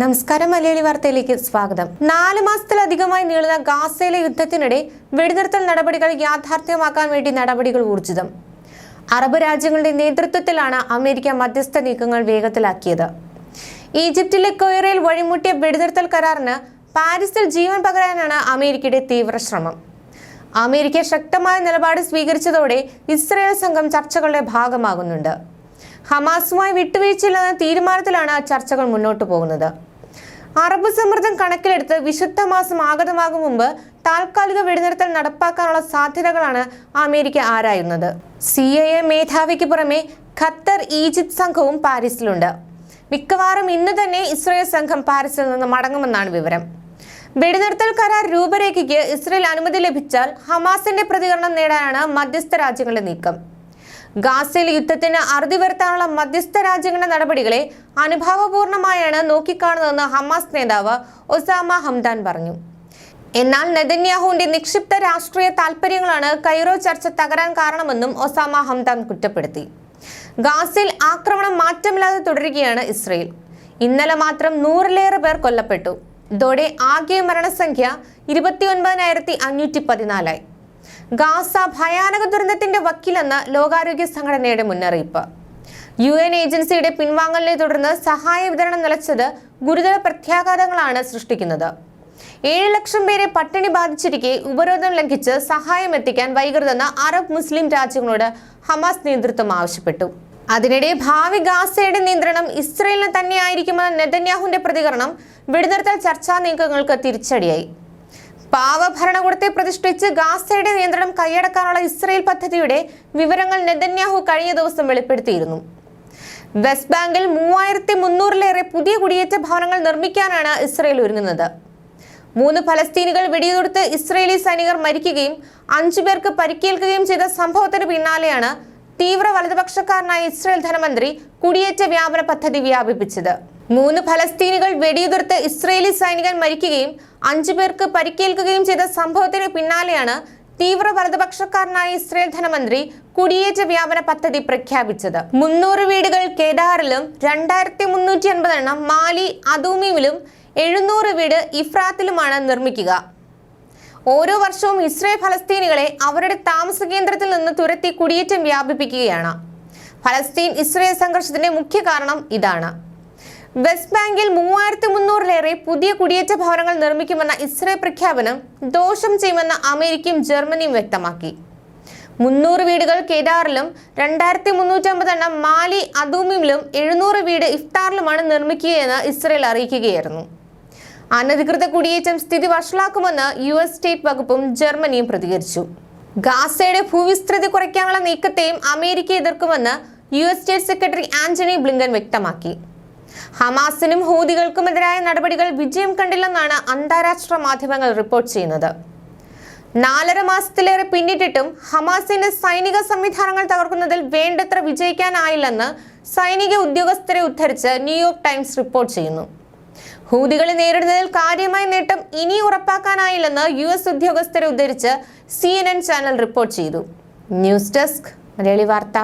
നമസ്കാരം മലയാളി വാർത്തയിലേക്ക് സ്വാഗതം. നാല് മാസത്തിലധികമായി നീളുന്ന ഗാസയിലെ യുദ്ധത്തിനിടെ വെടിനിർത്തൽ നടപടികൾ യാഥാർത്ഥ്യമാക്കാൻ വേണ്ടി നടപടികൾ ഊർജിതം. അറബ് രാജ്യങ്ങളുടെ നേതൃത്വത്തിലാണ് അമേരിക്ക മധ്യസ്ഥ നീക്കങ്ങൾ വേഗത്തിലാക്കിയത്. ഈജിപ്തിലെ കൊയറയിൽ വഴിമുട്ടിയ വെടിനിർത്തൽ കരാറിന് പാരീസിൽ ജീവൻ പകരാനാണ് അമേരിക്കയുടെ തീവ്ര ശ്രമം. അമേരിക്ക ശക്തമായ നിലപാട് സ്വീകരിച്ചതോടെ ഇസ്രയേൽ സംഘം ചർച്ചകളുടെ ഭാഗമാകുന്നുണ്ട്. ഹമാസുമായി വിട്ടുവീഴ്ചയില്ലെന്ന തീരുമാനത്തിലാണ് ചർച്ചകൾ മുന്നോട്ടു പോകുന്നത്. അറബ് സമ്മർദ്ദം കണക്കിലെടുത്ത് വിശുദ്ധ മാസം ആഗതമാകും മുമ്പ് താൽക്കാലിക വെടിനിർത്തൽ നടപ്പാക്കാനുള്ള സാധ്യതകളാണ് അമേരിക്ക ആരായുന്നത്. സി ഐ എ മേധാവിക്ക് പുറമെ ഖത്തർ ഈജിപ്ത് സംഘവും പാരീസിലുണ്ട്. മിക്കവാറും ഇന്ന് തന്നെ ഇസ്രയേൽ സംഘം പാരീസിൽ നിന്ന് മടങ്ങുമെന്നാണ് വിവരം. വെടിനിർത്തൽ കരാർ രൂപരേഖയ്ക്ക് ഇസ്രയേൽ അനുമതി ലഭിച്ചാൽ ഹമാസിന്റെ പ്രതികരണം നേടാനാണ് മധ്യസ്ഥ രാജ്യങ്ങളുടെ നീക്കം. ഗാസയിൽ യുദ്ധത്തിന് അറുതി വരുത്താനുള്ള മധ്യസ്ഥ രാജ്യങ്ങളുടെ നടപടികളെ അനുഭാവപൂർണമായാണ് നോക്കിക്കാണുന്നതെന്ന് ഹമാസ് നേതാവ് ഒസാമ ഹംദാൻ പറഞ്ഞു. എന്നാൽ നെതന്യാഹുവിന്റെ നിക്ഷിപ്ത രാഷ്ട്രീയ താൽപര്യങ്ങളാണ് കൈറോ ചർച്ച തകരാൻ കാരണമെന്നും ഒസാമ ഹംദാൻ കുറ്റപ്പെടുത്തി. ഗാസയിൽ ആക്രമണം മാറ്റമില്ലാതെ തുടരുകയാണ് ഇസ്രയേൽ. ഇന്നലെ മാത്രം നൂറിലേറെ പേർ കൊല്ലപ്പെട്ടു. ഇതോടെ ആകെ മരണസംഖ്യ ഇരുപത്തിയൊൻപതിനായിരത്തി അഞ്ഞൂറ്റി പതിനാലായി. ഗാസ ഭയാനക ദുരന്തത്തിന്റെ വക്കിലെന്ന് ലോകാരോഗ്യ സംഘടനയുടെ മുന്നറിയിപ്പ്. യു എൻ ഏജൻസിയുടെ പിൻവാങ്ങലിനെ തുടർന്ന് സഹായ വിതരണം നിലച്ചത് ഗുരുതര പ്രത്യാഘാതങ്ങളാണ് സൃഷ്ടിക്കുന്നത്. ഏഴ് ലക്ഷം പേരെ പട്ടിണി ബാധിച്ചിരിക്കെ ഉപരോധം ലംഘിച്ച് സഹായം എത്തിക്കാൻ വൈകരുതെന്ന് അറബ് മുസ്ലിം രാജ്യങ്ങളോട് ഹമാസ് നേതൃത്വം ആവശ്യപ്പെട്ടു. അതിനിടെ ഭാവി ഗാസയുടെ നിയന്ത്രണം ഇസ്രയേലിന് തന്നെയായിരിക്കുമെന്ന നെതന്യാഹുവിന്റെ പ്രതികരണം വെടിനിർത്തൽ ചർച്ചാ നീക്കങ്ങൾക്ക് തിരിച്ചടിയായി. പാവ ഭരണകൂടത്തെ പ്രതിഷ്ഠിച്ച് ഗാസയുടെ നിയന്ത്രണം കൈയടക്കാനുള്ള ഇസ്രയേൽ പദ്ധതിയുടെ വിവരങ്ങൾ നെതന്യാഹു കഴിഞ്ഞ ദിവസം വെളിപ്പെടുത്തിയിരുന്നു. വെസ്റ്റ് ബാങ്കിൽ മൂവായിരത്തി മുന്നൂറിലേറെ പുതിയ കുടിയേറ്റ ഭവനങ്ങൾ നിർമ്മിക്കാനാണ് ഇസ്രയേൽ ഒരുങ്ങുന്നത്. മൂന്ന് ഫലസ്തീനികൾ വെടിയുതിർത്ത് ഇസ്രയേലി സൈനികർ മരിക്കുകയും അഞ്ചു പേർക്ക് പരിക്കേൽക്കുകയും ചെയ്ത സംഭവത്തിന് പിന്നാലെയാണ് തീവ്ര വലതുപക്ഷക്കാരനായ ഇസ്രയേൽ ധനമന്ത്രി കുടിയേറ്റ വ്യാപന പദ്ധതി വ്യാപിപ്പിച്ചത്. മൂന്ന് ഫലസ്തീനികൾ വെടിയുതിർത്ത് ഇസ്രയേലി സൈനികൻ മരിക്കുകയും അഞ്ചു പേർക്ക് പരിക്കേൽക്കുകയും ചെയ്ത സംഭവത്തിന് പിന്നാലെയാണ് തീവ്ര വലതുപക്ഷക്കാരനായ ഇസ്രയേൽ ധനമന്ത്രി കുടിയേറ്റ വ്യാപന പദ്ധതി പ്രഖ്യാപിച്ചത്. മുന്നൂറ് വീടുകൾ കേദാറിലും രണ്ടായിരത്തി മുന്നൂറ്റി അൻപത് എണ്ണം മാലി അദൂമിയിലും എഴുന്നൂറ് വീട് ഇഫ്രാത്തിലുമാണ് നിർമ്മിക്കുക. ഓരോ വർഷവും ഇസ്രയേൽ ഫലസ്തീനികളെ അവരുടെ താമസ കേന്ദ്രത്തിൽ നിന്ന് തുരത്തി കുടിയേറ്റം വ്യാപിപ്പിക്കുകയാണ്. ഫലസ്തീൻ ഇസ്രയേൽ സംഘർഷത്തിന്റെ മുഖ്യ കാരണം ഇതാണ്. വെസ്റ്റ് ബാങ്കിൽ മൂവായിരത്തി മുന്നൂറിലേറെ പുതിയ കുടിയേറ്റ ഭവനങ്ങൾ നിർമ്മിക്കുമെന്ന ഇസ്രയേൽ പ്രഖ്യാപനം ദോഷം ചെയ്യുമെന്ന അമേരിക്കയും ജർമ്മനിയും വ്യക്തമാക്കി. മുന്നൂറ് വീടുകൾ കേദാറിലും രണ്ടായിരത്തി മുന്നൂറ്റമ്പത് എണ്ണം മാലി അദൂമിലും എഴുന്നൂറ് വീട് ഇഫ്താറിലുമാണ് നിർമ്മിക്കുകയെന്ന് ഇസ്രയേൽ അറിയിക്കുകയായിരുന്നു. അനധികൃത കുടിയേറ്റം സ്ഥിതി വഷളാക്കുമെന്ന് യു എസ് സ്റ്റേറ്റ് വകുപ്പും ജർമ്മനിയും പ്രതികരിച്ചു. ഗാസയുടെ ഭൂവിസ്തൃതി കുറയ്ക്കാനുള്ള നീക്കത്തെയും America എതിർക്കുമെന്ന് U S state secretary Antony Blinken വ്യക്തമാക്കി. ഹമാസിനും ഹൂതികൾക്കുമെതിരായ നടപടികൾ വിജയം കണ്ടില്ലെന്നാണ് അന്താരാഷ്ട്ര മാധ്യമങ്ങൾ റിപ്പോർട്ട് ചെയ്യുന്നത്. നാലര മാസത്തിലേറെ പിന്നിട്ടിട്ടും ഹമാസിന്റെ സൈനിക സംവിധാനങ്ങൾ തകർക്കുന്നതിൽ വേണ്ടത്ര വിജയിക്കാനായില്ലെന്ന് സൈനിക ഉദ്യോഗസ്ഥരെ ഉദ്ധരിച്ച് ന്യൂയോർക്ക് ടൈംസ് റിപ്പോർട്ട് ചെയ്യുന്നു. ഹൂതികളെ നേരിടുന്നതിൽ കാര്യമായ നേട്ടം ഇനി ഉറപ്പാക്കാനായില്ലെന്ന് യു എസ് ഉദ്യോഗസ്ഥരെ ഉദ്ധരിച്ച് സി ചാനൽ റിപ്പോർട്ട് ചെയ്തു. News desk Malayali Vartha.